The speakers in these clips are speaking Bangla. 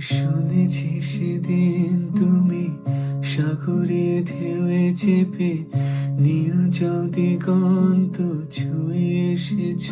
শুনেছি সেদিন তুমি সাগরে ঢেউয়ে চেপে নীল জল দিগন্ত ছুঁয়ে এসেছ।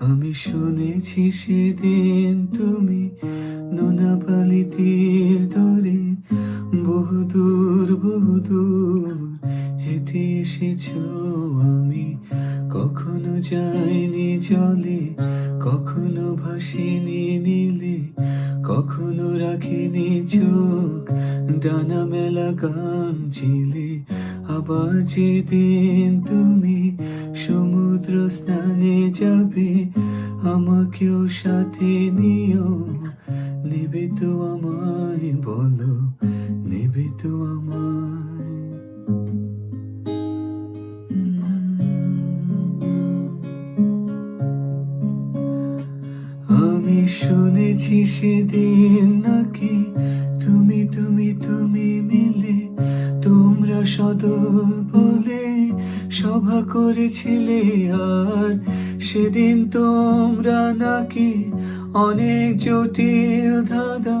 আমি শুনেছি সেদিন তুমি নোনাপালি তীর ধরে বহুদূর বহুদূর হেঁটে এসেছ। আমি কখনো যাইনি জলে কখনো ভাসিনি নীলে, কখনো রাখিনি চোখ, ডানা মেলা গান ছিলে আবার যেদিন তুমি সমুদ্র স্নানে যাবে, আমাকেও সাথে নিও। নেবে তো আমায় বলো, নেবে তো আমায় আমি শুনেছি সেদিন নাকি তুমি তুমি তুমি মিলে তোমরা সদল বলে সভা করেছিলে। আর সেদিন তোমরা নাকি অনেক জটিল ধাঁধা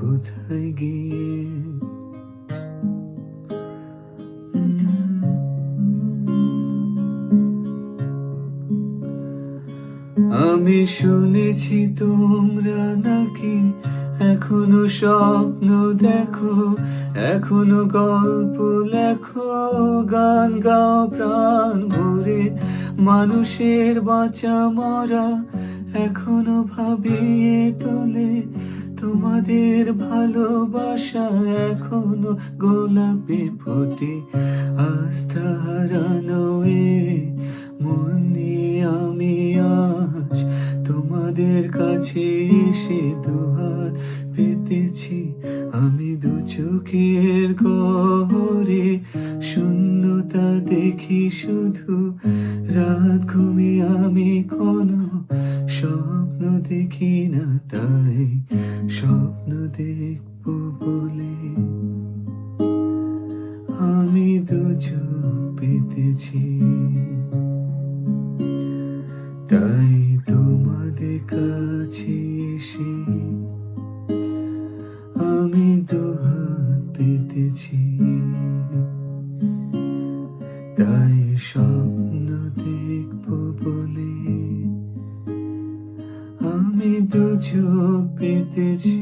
কোথায় গিয়ে? আমি শুনেছি তোমরা নাকি এখনও স্বপ্ন দেখো, এখনও গল্প লেখো, গান গাও, প্রাণ ভরে মানুষের বাঁচা মরা এখনও ভাবিয়ে তোলে তোমাদের ভালোবাসা এখনও গোলাপে ফোটে। আস্থা হারানো এ মন আমি আজ তোমাদের কাছে এসে দুহাত পেতেছি। আমি দু চোখের গহরে শূন্যতা দেখি শুধু। রাত ঘুমি আমি কোনো স্বপ্ন দেখি না তাই, স্বপ্ন দেখব বলে। আমি দু পেতেছি, তাই তোমাদের কাছে এসে আমি দুহাত পেতেছি। তাই স্বপ্ন দেখব বলে। দু চোখ পেতেছি।